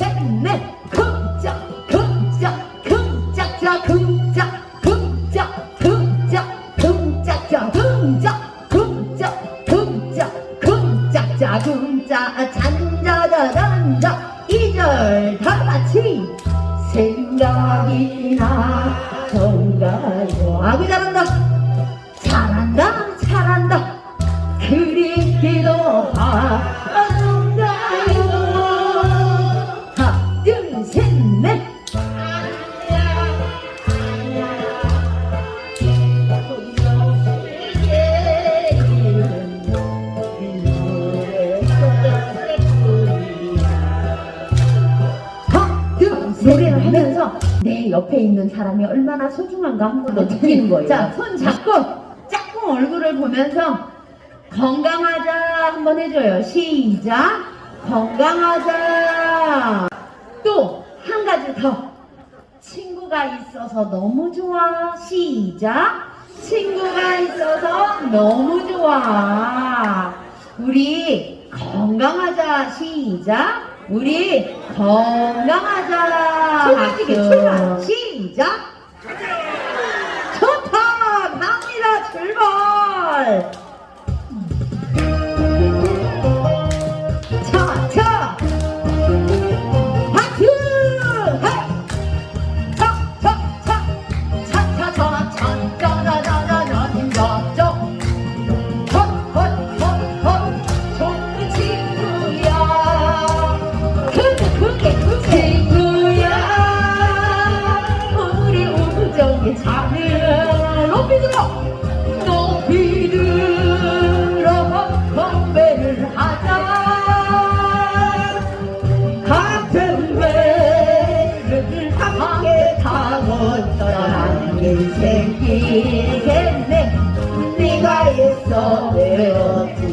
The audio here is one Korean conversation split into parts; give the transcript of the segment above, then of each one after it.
셋넷 쿵짝 쿵짝 쿵짝자 쿵짝 쿵짝 쿵짝 쿵짝자 쿵짝 쿵짝 쿵짝 쿵짝자 쿵짝 잔자자잔자 이절 다 같이 생각이 나 정가요? 아구 잘한다 하면서 내 옆에 있는 사람이 얼마나 소중한가 한 번 더 느끼는 거예요. 자, 손 잡고 짝꿍 얼굴을 보면서 건강하자 한번 해줘요. 시작. 건강하자. 또 한 가지 더. 친구가 있어서 너무 좋아. 시작. 친구가 있어서 너무 좋아. 우리 건강하자. 시작. 우리 건강하자. 출발지게 출발. 시작. 좋다. 갑니다. 출발. 높이 들어. 건배를 하자. 같은 배를 함께 타고 떠나는 인생 길겠네 네가 있어 외롭지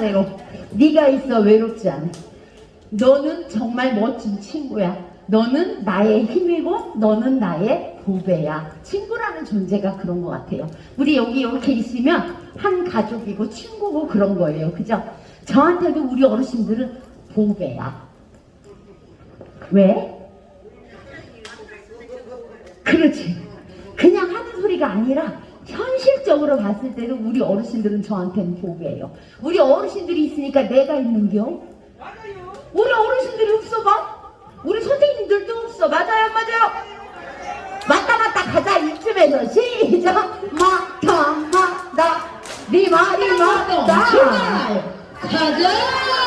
가사대로 네가 있어 외롭지 않아 너는 정말 멋진 친구야. 너는 나의 힘이고 너는 나의 보배야. 친구라는 존재가 그런 것 같아요. 우리 여기 이렇게 있으면 한 가족이고 친구고 그런 거예요. 그죠? 저한테도 우리 어르신들은 보배야. 왜? 그렇지. 그냥 하는 소리가 아니라 현실적으로 봤을 때도 우리 어르신들은 저한테는 보배예요. 우리 어르신들이 있으니까 내가 있는겨. 우리 어르신들이 없어 봐. 우리 선생님들도 없어. 맞아요, 안 맞아요? 맞다, 맞다, 가자. 이쯤에서 시작. 맞다, 맞다. 네 말이 맞다. 가자!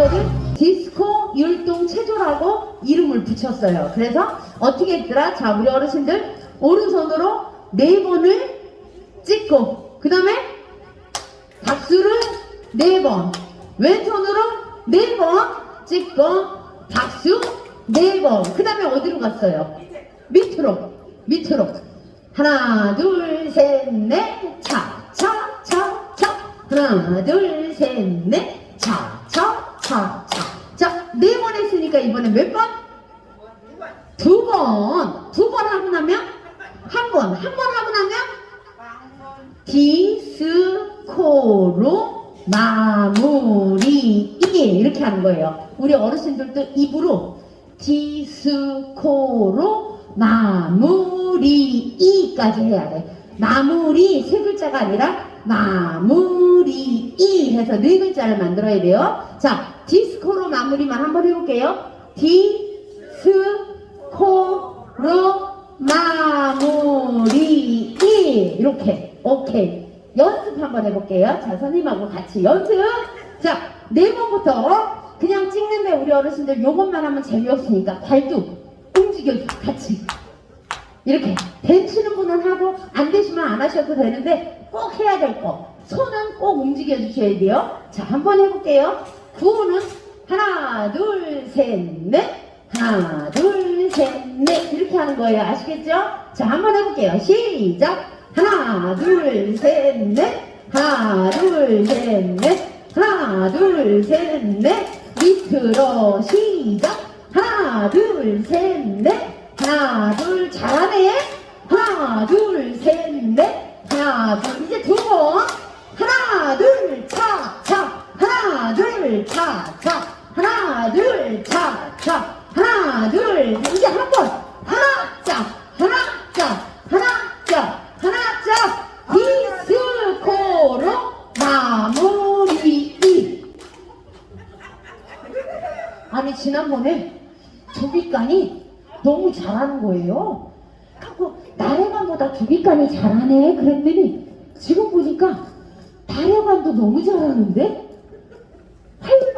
이거를 디스코 율동 체조라고 이름을 붙였어요. 그래서 어떻게 했더라? 자, 우리 어르신들 오른손으로 네 번을 찍고 그 다음에 박수를 네 번, 왼손으로 네 번 찍고 박수 네 번. 그 다음에 어디로 갔어요? 밑으로, 밑으로. 하나, 둘, 셋, 넷, 차, 차, 차, 차. 하나, 둘, 셋, 넷, 차, 차, 차, 차. 자, 네 번 했으니까 이번에 몇 번? 두 번. 두 번 하고 나면 한 번. 한 번 하고 나면 디스코로 마무리 이렇게 하는 거예요. 우리 어르신들도 입으로 디스코로 마무리 이까지 해야 돼. 마무리 세 글자가 아니라 마무리 이 해서 네 글자를 만들어야 돼요. 자, 마무리만 한번 해볼게요. 디 스코로 마무 리 이 이렇게 오케이 연습 한번 해볼게요. 자 선생님하고 같이 연습. 자 네 번부터 그냥 찍는데 우리 어르신들 요것만 하면 재미없으니까 발도 움직여줘 같이. 이렇게 되시는 분은 하고 안 되시면 안 하셔도 되는데 꼭 해야 될 거. 손은 꼭 움직여 주셔야 돼요. 자, 한번 해볼게요. 구호는 하나, 둘, 셋, 넷. 하나, 둘, 셋, 넷. 이렇게 하는 거예요. 아시겠죠? 자, 한번 해볼게요. 시작. 하나, 둘, 셋, 넷. 하나, 둘, 셋, 넷. 하나, 둘, 셋, 넷. 밑으로 시작. 하나, 둘, 셋, 넷. 하나, 둘, 잘하네. 하나, 둘, 셋, 넷. 하나, 둘, 이제 두 번. 하나, 둘, 차, 차. 하나, 둘, 차, 차. 하나, 둘, 차, 차. 하나, 둘, 이제 한 번. 하나, 짝, 하나, 짝, 하나, 짝, 하나, 짝. 디스코로 마무리. 아니, 지난번에 조비간이 너무 잘하는 거예요. 하고 나래관보다 조비간이 잘하네 그랬더니 지금 보니까 나래관도 너무 잘하는데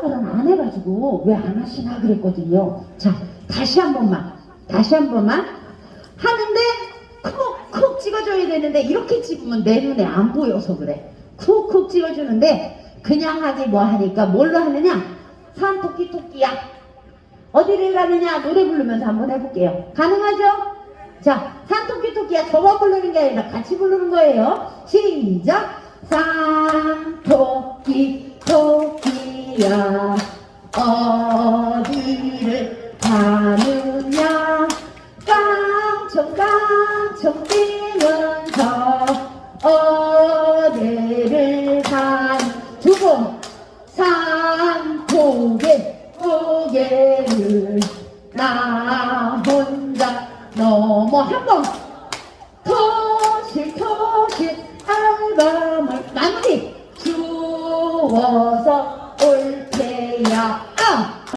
활발은 안 해가지고 왜 안 하시나 그랬거든요. 자 다시 한 번만 다시 한 번만 하는데 쿡쿡 찍어줘야 되는데 이렇게 찍으면 내 눈에 안 보여서 그래. 쿡쿡 찍어주는데 그냥 하지 뭐 하니까 뭘로 하느냐 산토끼 토끼야 어디를 가느냐 노래 부르면서 한번 해볼게요. 가능하죠? 자, 산토끼 토끼야 저만 부르는 게 아니라 같이 부르는 거예요. 시작! 산토끼 토끼 야 어디를 가느